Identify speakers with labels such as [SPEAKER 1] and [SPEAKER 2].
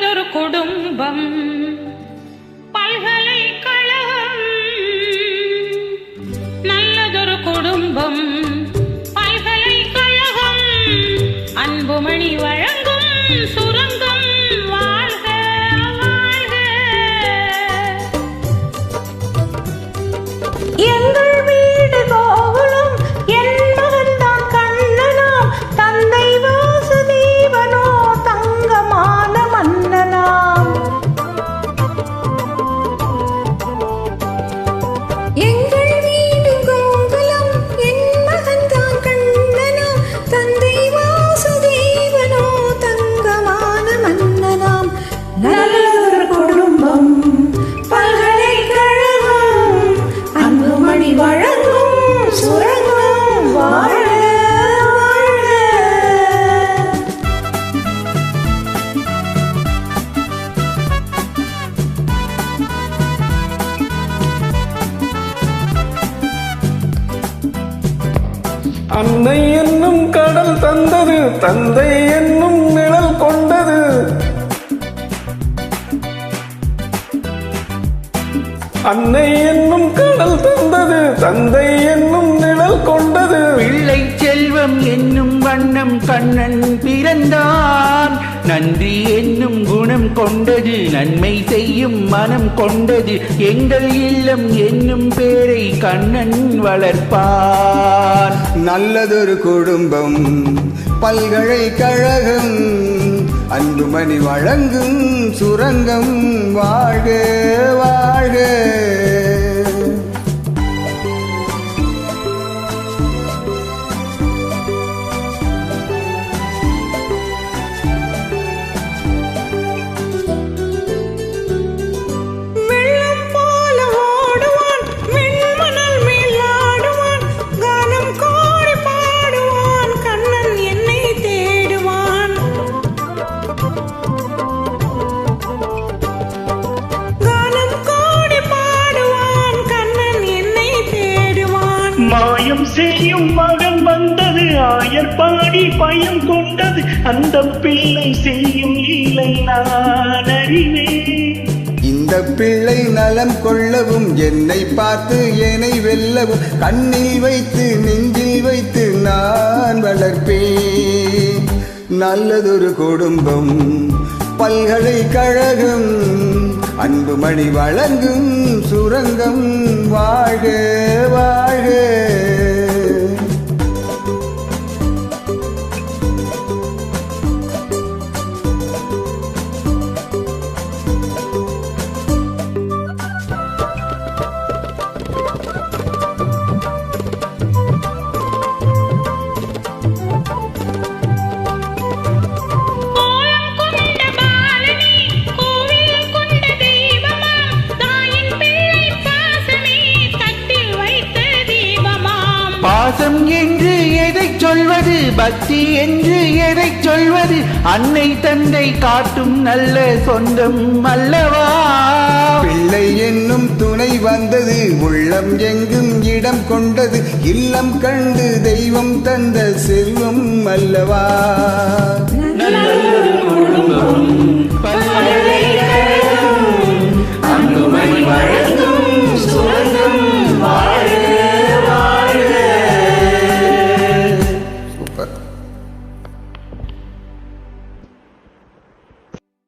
[SPEAKER 1] மற்றொரு குடும்பம்.
[SPEAKER 2] குடும்பம் பல்கலைக்கழகம் அன்புமணி வழங்கும் சுரங்கம் வாழ.
[SPEAKER 3] அன்னை என்னும் கடல் தந்தது தந்தை என்னும் நிழல் கொண்டது. அன்னை என்னும் கடல் தந்தது தந்தை என்னும் நிழல் கொண்டது.
[SPEAKER 4] பிள்ளை செல்வம் என்னும் வண்ணம் கண்ணன் பிறந்தான். நன்றி என்னும் குணம் கொண்டது நன்மை செய்யும் மனம் கொண்டது. எங்கள் இல்லம் என்னும் பேரை கண்ணன் வளர்ப்பான்.
[SPEAKER 5] நல்லதொரு குடும்பம் பல்கலைக்கழகம் அன்புமணி வழங்கும் சுரங்கம் வாழ்க வாழ்க.
[SPEAKER 6] மாயம் செய்யும் மகன் வந்தது ஆயர் பாடி பயம் கொண்டது அந்த பிள்ளை செய்யும் லீலை நான் அறிவேன்.
[SPEAKER 5] இந்த பிள்ளை நலம் கொள்ளவும் என்னை பார்த்து என்னை வெல்லவும் கண்ணில் வைத்து நெஞ்சில் வைத்து நான் வளர்ப்பேன். நல்லதொரு குடும்பம் பல்கலைக்கழகம் அன்புமணி வழங்கும் சுரங்கம் வாழ்க
[SPEAKER 1] பாசம்
[SPEAKER 4] என்று எதை சொல்வது? பக்தி என்று எதை சொல்வது? அன்னை தந்தை காட்டும் நல்ல சொந்தம் அல்லவா?
[SPEAKER 5] பிள்ளை என்னும் துணை வந்தது உள்ளம் எங்கும் இடம் கொண்டது இல்லம் கண்டு தெய்வம் தந்த செல்வம் அல்லவா?
[SPEAKER 4] குடும்பம்